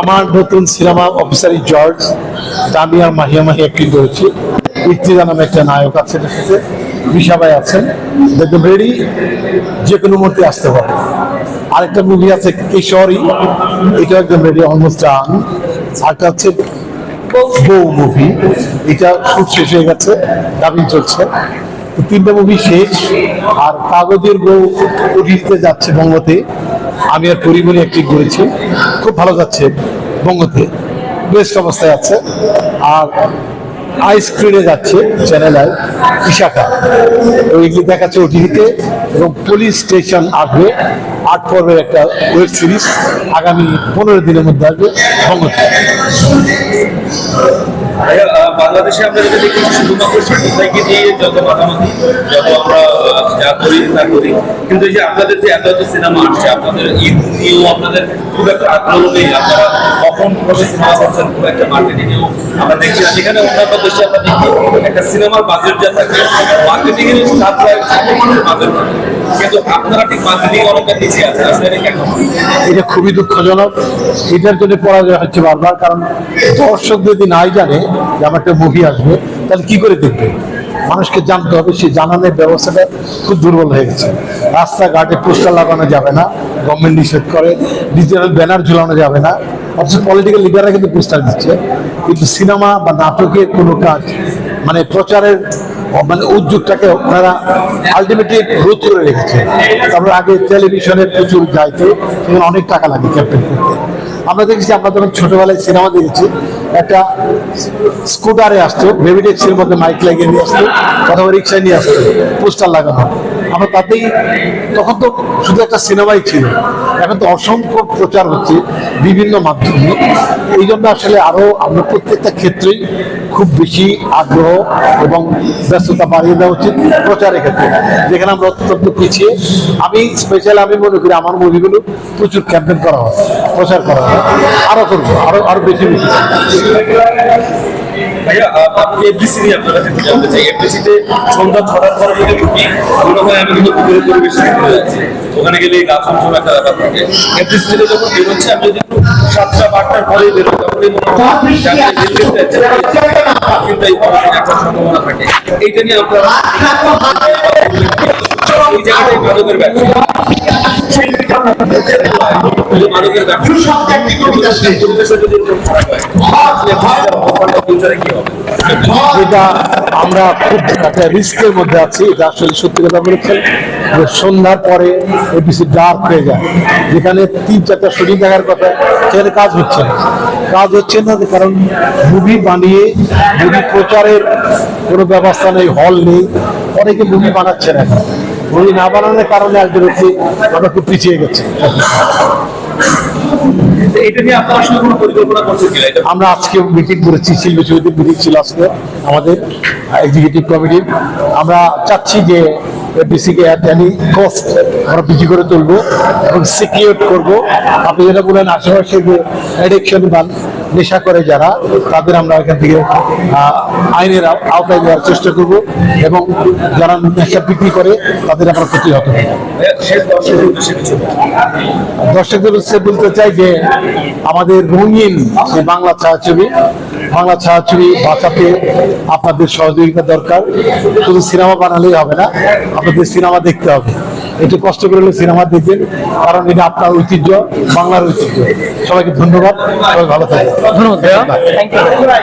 আমার নতুন cinema অফিসারি George আমি আর মাহিয়া মাহি অ্যাক্টিং করেছি। ইফতিজা নামে একটা নায়ক আছে সাথে। বিশাবাই আছেন। দেখবেন রেডি যে কোনো মুহূর্তে আসতে পারে। আরেকটা মুভি আছে কিশোরী এটা একদম রেডি অলমোস্ট ডান আরেকটা হচ্ছে বউ মুভি এটা খুব শেষ হয়ে গেছে ডাবিং চলছে। তিনটা মুভি শেষ, আর কাগজের বউ ওটিতে যাচ্ছে বঙ্গতে। আমি আর পরিমণি একটি করেছি খুব ভালো যাচ্ছে বঙ্গতে। বেস্ট অবস্থায় আছে। আর আই স্ক্রিনে যাচ্ছে চ্যানেল আই বিশাখা ওইগুলি দেখাচ্ছে ওটিভিতে এবং পুলিশ স্টেশন আসবে। আট পর্বের একটা ওয়েব সিরিজ আগামী পনেরো দিনের মধ্যে আসবে বঙ্গতে। বাংলাদেশে আমরা যেটা দেখি শুধুমাত্র সাংবাদিককে দিয়ে যত মাতামাতি, যত আমরা যা করি, তা করি। কিন্তু এই যে আপনাদের যে এত এত সিনেমা আসছে, আপনাদের ঈদ নিয়েও আপনাদের খুব একটা আগ্রহ নেই। আপনারা কখন সিনেমা করছেন, খুব একটা মার্কেটিংয়েও আমরা দেখছি না। অন্যান্য দেশে একটা সিনেমার বাজেট যা থাকে মার্কেটিং এর মার্কেটিং অনেকটা এটা খুবই দুঃখজনক। এটার জন্য পরাজয় হচ্ছে বারবার, কারণ দর্শক যদি নাই জানে যে আমার একটা মুভি আসবে, তাহলে কি করে দেখবে? মানুষকে জানতে হবে, সেই জানানোর ব্যবস্থাটা খুব দুর্বল হয়ে গেছে। রাস্তাঘাটে পোস্টার লাগানো যাবে না গভর্নমেন্ট নিষেধ করে ডিজিটাল ব্যানার ঝুলানো যাবে না, অথচ পলিটিক্যাল লিডাররা কিন্তু পোস্টার দিচ্ছে। কিন্তু সিনেমা বা নাটকের কোনো কাজ মানে প্রচারের মানে উদ্যোগটাকে ওনারা আলটিমেটলি রোধ করে রেখেছে। তারপর আগে টেলিভিশনে প্রচুর যাইতো সেখানে অনেক টাকা লাগে ক্যাপ্টেন করতে। আমরা দেখেছি আমরা যখন ছোটবেলায় সিনেমা দেখেছি, একটা স্কুটারে আসতো বেবি ট্যাক্সির মধ্যে মাইক লাগিয়ে নিয়ে আসতো, অথবা রিক্সায় নিয়ে আসতো, পোস্টার লাগানো। আমরা তাতেই, তখন তো শুধু একটা সিনেমাই ছিল। এখন তো অসংখ্য প্রচার হচ্ছে বিভিন্ন মাধ্যমে। এই জন্য আসলে আরও আমরা প্রত্যেকটা ক্ষেত্রেই খুব বেশি আগ্রহ এবং ব্যস্ততা বাড়িয়ে দেওয়া উচিত প্রচারের ক্ষেত্রে। যেখানে আমরা অত্যন্ত পিছিয়ে। আমি স্পেশাল আমি মনে করি আমার মুভিগুলো প্রচুর ক্যাম্পেইন করা হয়, প্রচার করা হয়। আরও করব, আরও আরও বেশি বেশি। ভাইয়া আপনি এফডিসি নিয়ে আপনার কাছে জানতে চাই। এফডিসিতে সন্ধ্যা ছটার পরে যদি ঢুকি। মনে হয় আমি কিন্তু পুকুরের পরিবেশে চলে যাচ্ছি ওখানে গেলে গাছ অঞ্চল একটা ব্যাপার থাকে। এফডিসিতে যখন বেরোচ্ছে আমি যদি সাতটা আটটার পরে বেরোই তখনই মনে হয় কিন্তু এই একটা সম্ভাবনা থাকে। এইটা নিয়ে আপনারা এই জায়গাটাই মাদকের ব্যবসা। মাদকের ব্যবসা। যদি হয় আপনার আমরা খুব একটা রিস্কের মধ্যে আছি, এটা আসলে সত্যি কথা বলেছেন যে সন্ধ্যার পরে এবিসি ডার্ক হয়ে যায়। যেখানে তিন চারটা শুটিং দেখার কথা, সেখানে কাজ হচ্ছে না। কাজ হচ্ছে না কারণ মুভি বানিয়ে মুভি প্রচারের কোনো ব্যবস্থা নেই হল নেই। অনেকে মুভি বানাচ্ছে না মুভি না বানানোর কারণে হচ্ছে আমরা খুব পিছিয়ে গেছে। আমরা আজকে মিটিং করেছি শিল্পী সমিতির মিটিং ছিল আজকে আমাদের এক্সিকিউটিভ কমিটির আমরা চাচ্ছি যে এনি কস্ট আমরা বিক্রি করে তুলবো এবং সিকিউর আপনি যেটা আশেপাশে যে অ্যাডিকশন বা নেশা করে যারা, তাদের আমরা এখান থেকে আইনের আওতায় দেওয়ার চেষ্টা করব এবং যারা নেশা বিক্রি করে, তাদের আমরা প্রতিহত দর্শকদের উদ্দেশ্যে বলতে চাই যে, আমাদের রঙিন বাংলা ছায়াছবি বাংলা ছায়াছবি বাঁচাতে আপনাদের সহযোগিতা দরকার। শুধু সিনেমা বানালেই হবে না আপনাদের সিনেমা দেখতে হবে। একটু কষ্ট করে হলে সিনেমা দেখবেন কারণ এটা আপনার ঐতিহ্য বাংলার ঐতিহ্য। সবাইকে ধন্যবাদ সবাই ভালো থাকবেন। ধন্যবাদ